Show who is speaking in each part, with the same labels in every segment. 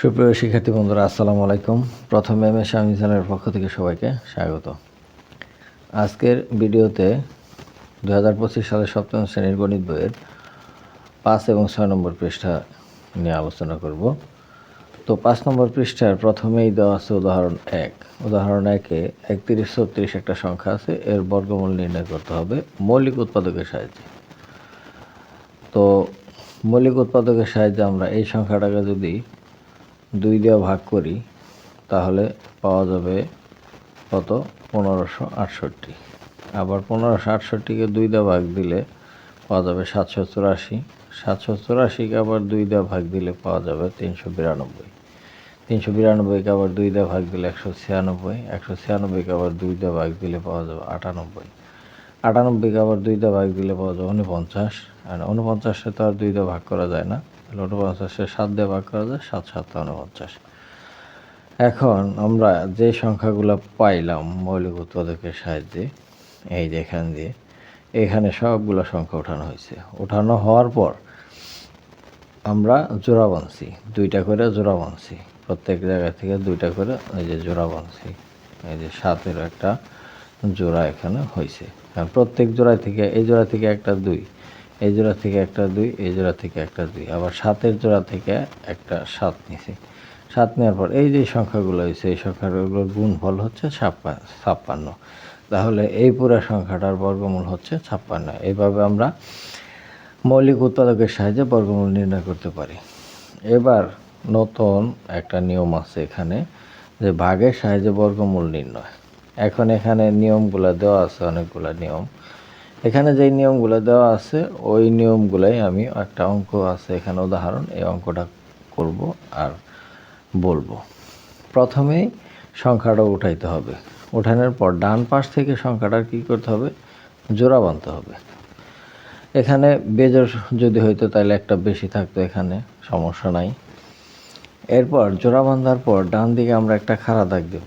Speaker 1: সুপ্রিয় শিক্ষার্থী বন্ধুরা, আসসালামু আলাইকুম। প্রথম আমি চ্যানেলের পক্ষ থেকে সবাইকে স্বাগত। আজকের ভিডিওতে দু হাজার পঁচিশ সালের সপ্তম শ্রেণির গণিত বইয়ের পাঁচ এবং ছয় নম্বর পৃষ্ঠা নিয়ে আলোচনা করব। তো পাঁচ নম্বর পৃষ্ঠার প্রথমেই দেওয়া আছে উদাহরণ এক। উদাহরণ একে একত্রিশ ছত্রিশ একটা সংখ্যা আছে, এর বর্গমূল নির্ণয় করতে হবে মৌলিক উৎপাদকের সাহায্যে। তো মৌলিক উৎপাদকের সাহায্যে আমরা এই সংখ্যাটাকে যদি দুই দিয়ে ভাগ করি, তাহলে পাওয়া যাবে কত? পনেরোশো আটষট্টি। আবার পনেরোশো আটষট্টিকে দুই দিয়ে ভাগ দিলে পাওয়া যাবে সাতশো চুরাশি। সাতশো চুরাশিকে আবার দুই দিয়ে ভাগ দিলে পাওয়া যাবে তিনশো বিরানব্বই। তিনশো বিরানব্বইকে আবার দুই দিয়ে ভাগ দিলে একশো ছিয়ানব্বই। একশো ছিয়ানব্বইকে আবার দুই দিয়ে ভাগ দিলে পাওয়া যাবে আটানব্বই। আটানব্বইকে আবার দুই দিয়ে ভাগ দিলে পাওয়া যাবে উনপঞ্চাশ। আর উনপঞ্চাশে তো আর দুই দিয়ে ভাগ করা যায় না। তাহলে উনপঞ্চাশে সাত দিয়ে ভাগ করা যায়, সাত সাত, উনপঞ্চাশ। এখন আমরা যে সংখ্যাগুলো পাইলাম মৌলিক উৎপাদকের সাহায্যে, এই যে এখান দিয়ে, এখানে সবগুলো সংখ্যা ওঠানো হয়েছে। ওঠানো হওয়ার পর আমরা জোড়া বানছি দুইটা করে জোড়া বানছি প্রত্যেক জায়গা থেকে দুইটা করে এই যে জোড়া বানছি এই যে সাতের একটা জোড়া এখানে হয়েছে। প্রত্যেক জোড়া থেকে, এই জোড়া থেকে একটা দুই। এই জোড়া থেকে একটা দুই, এই জোড়া থেকে একটা দুই। আবার সাতের জোড়া থেকে একটা সাত নিছি। সাত নেওয়ার পর এই যে সংখ্যাগুলো হয়েছে, এই সংখ্যাগুলোর গুণফল হচ্ছে ছাপ্পা, ছাপ্পান্ন। তাহলে এই পুরো সংখ্যাটার বর্গমূল হচ্ছে ছাপ্পান্ন। এইভাবে আমরা মৌলিক উৎপাদকের সাহায্যে বর্গমূল নির্ণয় করতে পারি। এবার নতুন একটা নিয়ম আছে এখানে যে ভাগের সাহায্যে বর্গমূল নির্ণয়। এখন এখানে নিয়মগুলো দেওয়া আছে, অনেকগুলো নিয়ম। এখানে যেই নিয়মগুলো দেওয়া আছে, ওই নিয়মগুলাই আমি একটা অঙ্ক আছে এখানে উদাহরণ, এই অঙ্কটা করব আর বলব। প্রথমেই সংখ্যাটা উঠাইতে হবে। উঠানোর পর ডান পাশ থেকে সংখ্যাটার কী করতে হবে? জোড়া বাঁধতে হবে। এখানে বেজর যদি হইতো তাহলে একটা বেশি থাকতো এখানে, সমস্যা নাই। এরপর জোড়া বাঁধার পর ডান দিকে আমরা একটা খাড়া দাগ দেব।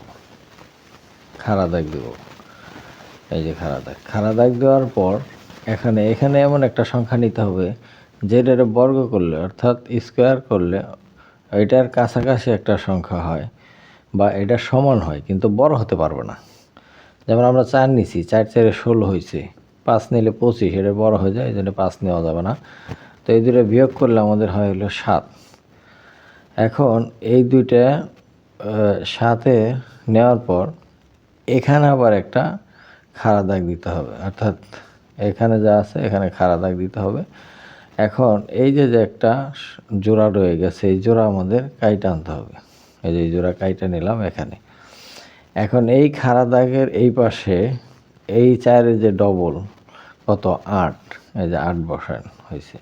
Speaker 1: খাড়া দাগ দেব। এই যে খাড়া দাগ। খাড়া দাগ দেওয়ার পর এখানে এখানে এমন একটা সংখ্যা নিতে হবে যেটার বর্গ করলে, অর্থাৎ স্কোয়ার করলে এটার কাছাকাছি একটা সংখ্যা হয় বা এটা সমান হয়, কিন্তু বড় হতে পারবে না। যেমন আমরা চার নিছি, চার চারে ষোলো হয়েছে, পাঁচ নিলে পঁচিশ, এটা বড় হয়ে যায়, এই জন্য পাঁচ নেওয়া যাবে না। তো এই দুটো বিয়োগ করলে আমাদের হয় হলো সাত। এখন এই দুইটা সাথে নেওয়ার পর এখানে আবার একটা খাড়া দাগ দিতে হবে। অর্থাৎ এখানে যা আছে, এখানে খাড়া দাগ দিতে হবে। এখন এই যে যে একটা জোড়া রয়ে গেছে, এই জোড়া আমাদের কাইটা আনতে হবে। এই যে জোড়া কাইটা নিলাম এখানে। এখন এই খাড়া দাগের এই পাশে এই চারের যে ডবল, কত? আট। এই যে, আট বসান হয়েছে।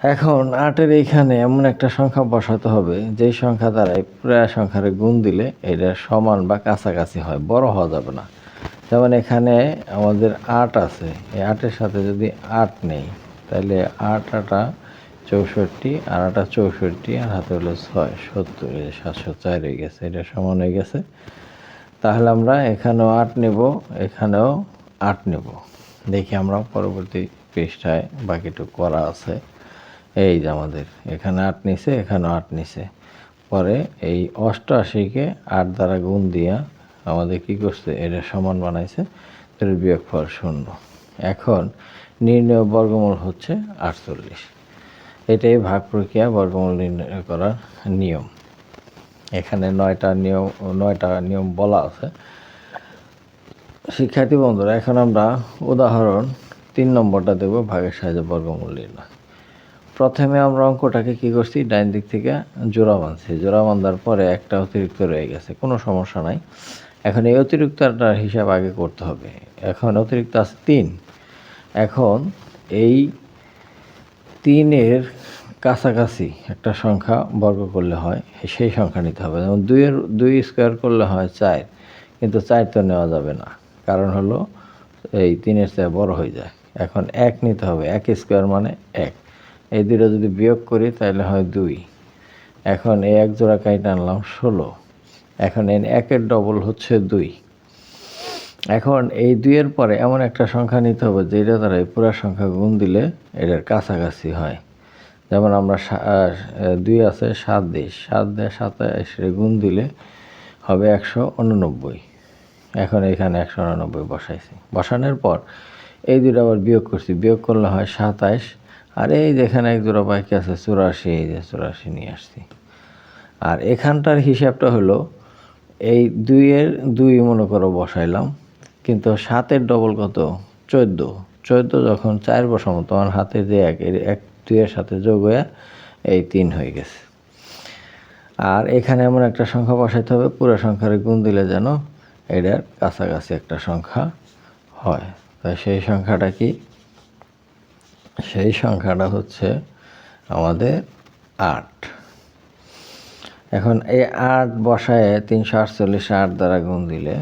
Speaker 1: এখন আটের এইখানে এমন একটা সংখ্যা বসাতে হবে, যেই সংখ্যা দ্বারা পুরো সংখ্যার গুণ দিলে এটা সমান বা কাছাকাছি হয়, বড় হওয়া যাবে না। যেমন এখানে আমাদের আট আছে, এই আটের সাথে যদি আট নেই, তাহলে আট আটা চৌষট্টি, আর আটা চৌষট্টি, আর হাতে হলো ছয়, সত্তর সাতশো চার হয়ে গেছে, এটা সমান হয়ে গেছে। তাহলে আমরা এখানেও আট নেব, এখানেও আট নেব। দেখি আমরা পরবর্তী পৃষ্ঠায় বাকিটুকু করা আছে। এই যে আমাদের, এখানে আট নিছে, এখানেও আট নিছে। পরে এই অষ্টআশিকে আট দ্বারা গুণ দিয়া আমাদের কি করছে? এটা সমান বানাইছে, এর বিয়োগফল শূন্য। এখন নির্ণয় বর্গমূল হচ্ছে আটচল্লিশ। এটাই ভাগ প্রক্রিয়া, বর্গমূল নির্ণয় করার নিয়ম। এখানে নয়টা নিয়ম নয়টা নিয়ম বলা আছে। শিক্ষার্থী বন্ধুরা, এখন আমরা উদাহরণ তিন নম্বরটা দেব, ভাগের সাহায্যে বর্গমূল নির্ণয়। প্রথমে আমরা অঙ্কটাকে কি করছি, ডাইন দিক থেকে জোড়া বাঁধছি। জোড়া বাঁধার পরে একটা অতিরিক্ত রয়ে গেছে, কোনো সমস্যা নাই। এখন এই অতিরিক্তটার হিসাব আগে করতে হবে। এখন অতিরিক্ত আছে তিন। এখন এই তিনের কাছাকাছি একটা সংখ্যা বর্গ করলে হয়, সেই সংখ্যা নিতে হবে। যেমন দুইয়ের, দুই স্কোয়ার করলে হয় চার, কিন্তু চার তো নেওয়া যাবে না। কারণ হলো এই তিনের চেয়ে বড় হয়ে যায়। এখন এক নিতে হবে, এক স্কোয়ার মানে এক। এই দুটো যদি বিয়োগ করি, তাহলে হয় দুই। এখন এই এক জোড়া কাইটা আনলাম ষোলো। এখন এই একের ডবল হচ্ছে দুই। এখন এই দুইয়ের পরে এমন একটা সংখ্যা নিতে হবে, যেটা দ্বারা এই পুরা সংখ্যা গুণ দিলে এটার কাছাকাছি হয়। যেমন আমরা দুই আছে, সাত দিই। সাত দিয়ে সাতাশ গুণ দিলে হবে একশো উননব্বই। এখন এখানে একশো উননব্বই বসাইছি। বসানোর পর এই দুটো আবার বিয়োগ করছি। বিয়োগ করলে হয় সাতাইশ। আর এই যেখানে এক জোড়া বাকি আছে চুরাশি, এই যে চুরাশি নিয়ে আসছি। আর এখানটার হিসাবটা হলো, এই দুইয়ের দুই মনে করো বসাইলাম, কিন্তু সাতের ডবল কত? চোদ্দ। চোদ্দ যখন চার বসাবো, তখন হাতে যে এক এক, দুইয়ের সাথে যোগ হয়ে এই তিন হয়ে গেছে। আর এখানে এমন একটা সংখ্যা বসাইতে হবে, পুরো সংখ্যার গুণ দিলে যেন এটার কাছাকাছি একটা সংখ্যা হয়। তাই সেই সংখ্যাটা কি? সেই সংখ্যাটা হচ্ছে আমাদের আট। এখন এই আট বসায় তিনশো আটচল্লিশ আট দ্বারা গুণ দিলে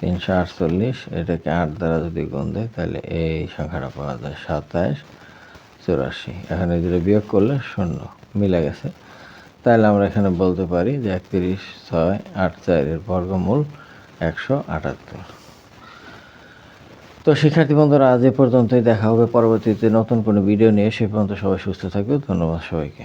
Speaker 1: তিনশো আটচল্লিশ, এটাকে আট দ্বারা যদি গুণ দেয়, তাহলে এই সংখ্যাটা পাওয়া যায় সাতাশ চুরাশি। এখানে যদি বিয়োগ করলে শূন্য, মিলে গেছে। তাহলে আমরা এখানে বলতে পারি যে একত্রিশ ছয় আট চারের বর্গমূল একশো আটাত্তর। তো শিক্ষার্থী বন্ধুরা, আজ এ পর্যন্তই। দেখা হবে পরবর্তীতে নতুন কোনো ভিডিও নিয়ে। সে পর্যন্ত সবাই সুস্থ থাকবে। ধন্যবাদ সবাইকে।